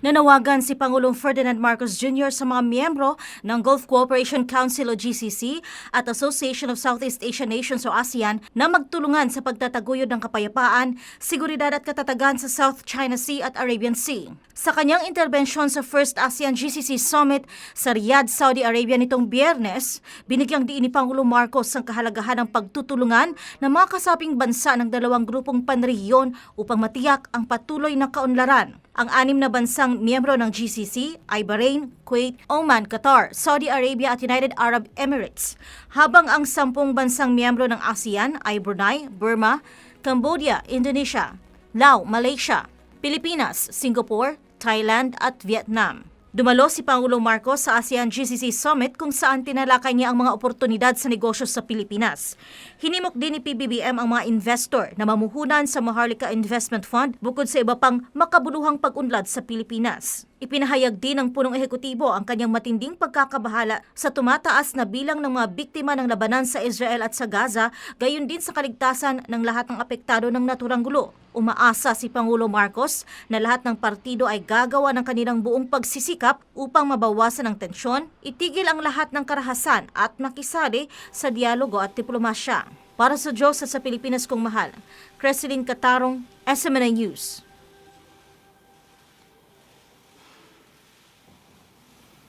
Nanawagan si Pangulong Ferdinand Marcos Jr. sa mga miyembro ng Gulf Cooperation Council o GCC at Association of Southeast Asian Nations o ASEAN na magtulungan sa pagtataguyod ng kapayapaan, seguridad at katatagan sa South China Sea at Arabian Sea. Sa kanyang interbensyon sa First ASEAN GCC Summit sa Riyadh, Saudi Arabia nitong biyernes, binigyang diin ni Pangulong Marcos ang kahalagahan ng pagtutulungan ng mga kasaping bansa ng dalawang grupong panrehiyon upang matiyak ang patuloy na kaunlaran. Ang anim na bansang miyembro ng GCC ay Bahrain, Kuwait, Oman, Qatar, Saudi Arabia at United Arab Emirates, habang ang sampung bansang miyembro ng ASEAN ay Brunei, Burma, Cambodia, Indonesia, Laos, Malaysia, Pilipinas, Singapore, Thailand at Vietnam. Dumalo si Pangulong Marcos sa ASEAN GCC Summit kung saan tinalakay niya ang mga oportunidad sa negosyo sa Pilipinas. Hinimok din ni PBBM ang mga investor na mamuhunan sa Maharlika Investment Fund bukod sa iba pang makabuluhang pag-unlad sa Pilipinas. Ipinahayag din ng punong ehekutibo ang kanyang matinding pagkakabahala sa tumataas na bilang ng mga biktima ng labanan sa Israel at sa Gaza, gayon din sa kaligtasan ng lahat ng apektado ng naturang gulo. Umaasa si Pangulo Marcos na lahat ng partido ay gagawa ng kanilang buong pagsisikap upang mabawasan ang tensyon, itigil ang lahat ng karahasan at makisali sa dialogo at diplomasya. Para sa Diyos at sa Pilipinas kong mahal, Creseline Katarong, SMNA News.